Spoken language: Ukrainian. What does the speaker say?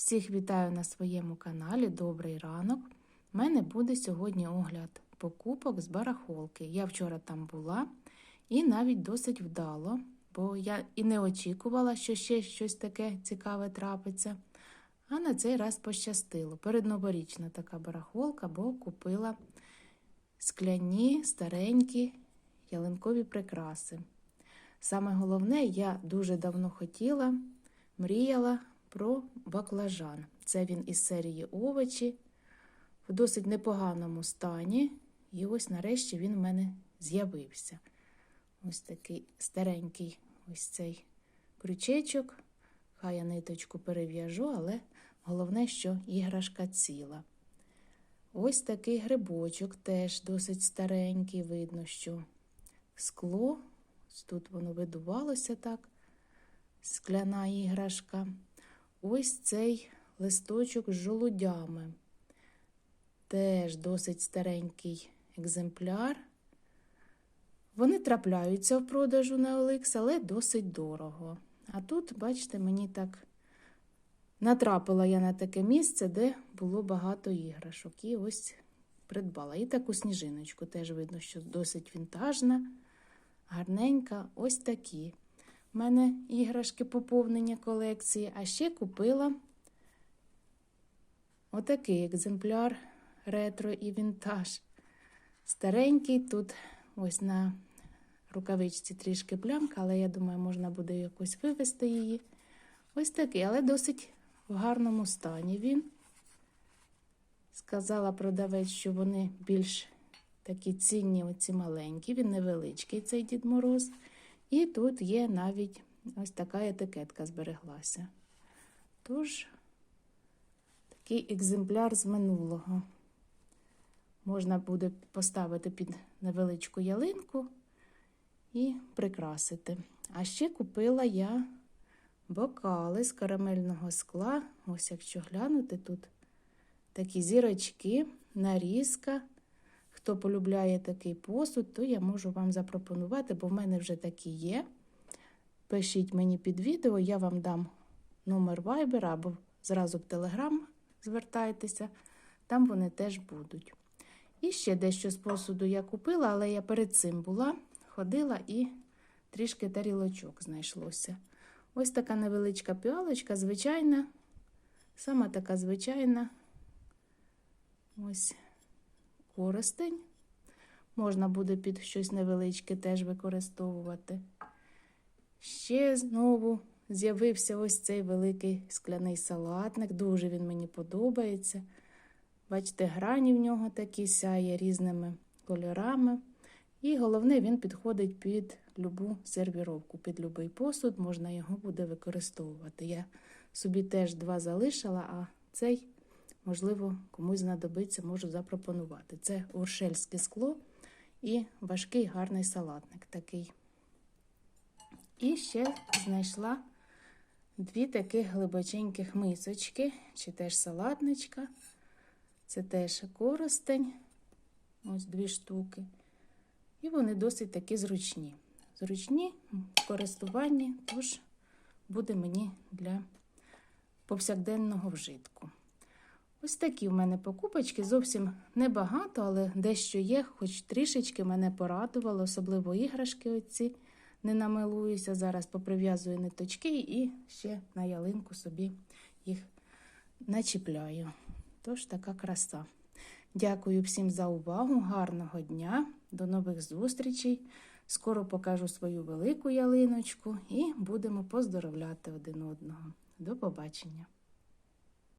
Всіх вітаю на своєму каналі. Добрий ранок. У мене буде сьогодні огляд покупок з барахолки. Я вчора там була і навіть досить вдало, бо я і не очікувала, що ще щось таке цікаве трапиться. А на цей раз пощастило. Передноворічна така барахолка, бо купила скляні, старенькі ялинкові прикраси. Саме головне, я дуже давно хотіла, мріяла про баклажан. Це він із серії овочі в досить непоганому стані. І ось нарешті він в мене з'явився. Ось такий старенький ось цей крючечок. Хай я ниточку перев'яжу, але головне, що іграшка ціла. Ось такий грибочок теж досить старенький, видно, що скло. Тут воно видувалося так, скляна іграшка. Ось цей листочок з жолудями. Теж досить старенький екземпляр. Вони трапляються в продажу на OLX, але досить дорого. А тут, бачите, мені так натрапила я на таке місце, де було багато іграшок. І ось придбала. І таку сніжиночку теж видно, що досить вінтажна, гарненька. Ось такі. У мене іграшки поповнення колекції, а ще купила отакий екземпляр ретро і вінтаж. Старенький, тут ось на рукавичці трішки плямка, але я думаю, можна буде якось вивести її. Ось такий, але досить в гарному стані він. Сказала продавець, що вони більш такі цінні, оці маленькі, він невеличкий, цей Дід Мороз. І тут є навіть ось така етикетка збереглася. Тож, такий екземпляр з минулого. Можна буде поставити під невеличку ялинку і прикрасити. А ще купила я бокали з карамельного скла. Ось якщо глянути, тут такі зірочки, нарізка. Хто полюбляє такий посуд, то я можу вам запропонувати, бо в мене вже такі є. Пишіть мені під відео, я вам дам номер Viber або зразу в Telegram звертайтеся, там вони теж будуть. І ще дещо з посуду я купила, але я перед цим була, ходила і трішки тарілочок знайшлося. Ось така невеличка піалочка, звичайна, сама така звичайна. Ось користень. Можна буде під щось невеличке теж використовувати. Ще знову з'явився ось цей великий скляний салатник. Дуже він мені подобається. Бачите, грані в нього такі сяє різними кольорами. І головне, він підходить під любу сервіровку, під будь-який посуд, можна його буде використовувати. Я собі теж два залишила, а цей, можливо, комусь знадобиться, можу запропонувати. Це уршельське скло і важкий гарний салатник такий. І ще знайшла дві таких глибоченьких мисочки, чи теж салатничка. Це теж коростень, ось дві штуки. І вони досить такі зручні. Зручні в користуванні, тож буде мені для повсякденного вжитку. Ось такі в мене покупочки, зовсім небагато, але дещо є, хоч трішечки мене порадувало, особливо іграшки оці не намилуюся. Зараз поприв'язую ниточки і ще на ялинку собі їх начіпляю. Тож така краса. Дякую всім за увагу, гарного дня, до нових зустрічей. Скоро покажу свою велику ялиночку і будемо поздоровляти один одного. До побачення!